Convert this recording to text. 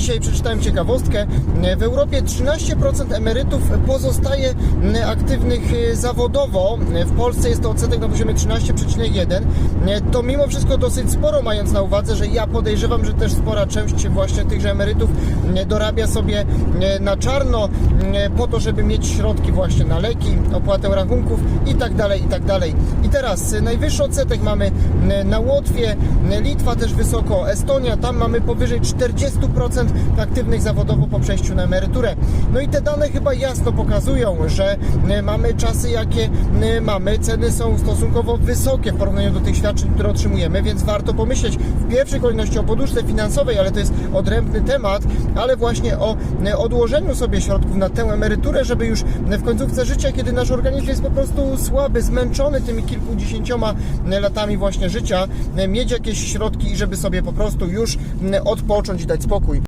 dzisiaj przeczytałem ciekawostkę. W Europie 13% emerytów pozostaje aktywnych zawodowo. W Polsce jest to odsetek na poziomie 13,1. To mimo wszystko dosyć sporo, mając na uwadze, że ja podejrzewam, że też spora część właśnie tychże emerytów dorabia sobie na czarno po to, żeby mieć środki właśnie na leki, opłatę rachunków i tak dalej, i tak dalej. I teraz najwyższy odsetek mamy na Łotwie, Litwa też wysoko, Estonia, tam mamy powyżej 40% aktywnych zawodowo po przejściu na emeryturę. No i te dane chyba jasno pokazują, że mamy czasy, jakie mamy, ceny są stosunkowo wysokie w porównaniu do tych świadczeń, które otrzymujemy, więc warto pomyśleć w pierwszej kolejności o poduszce finansowej, ale to jest odrębny temat, ale właśnie o odłożeniu sobie środków na tę emeryturę, żeby już w końcówce życia, kiedy nasz organizm jest po prostu słaby, zmęczony tymi kilkudziesięcioma latami właśnie życia, mieć jakieś środki i żeby sobie po prostu już odpocząć i dać spokój.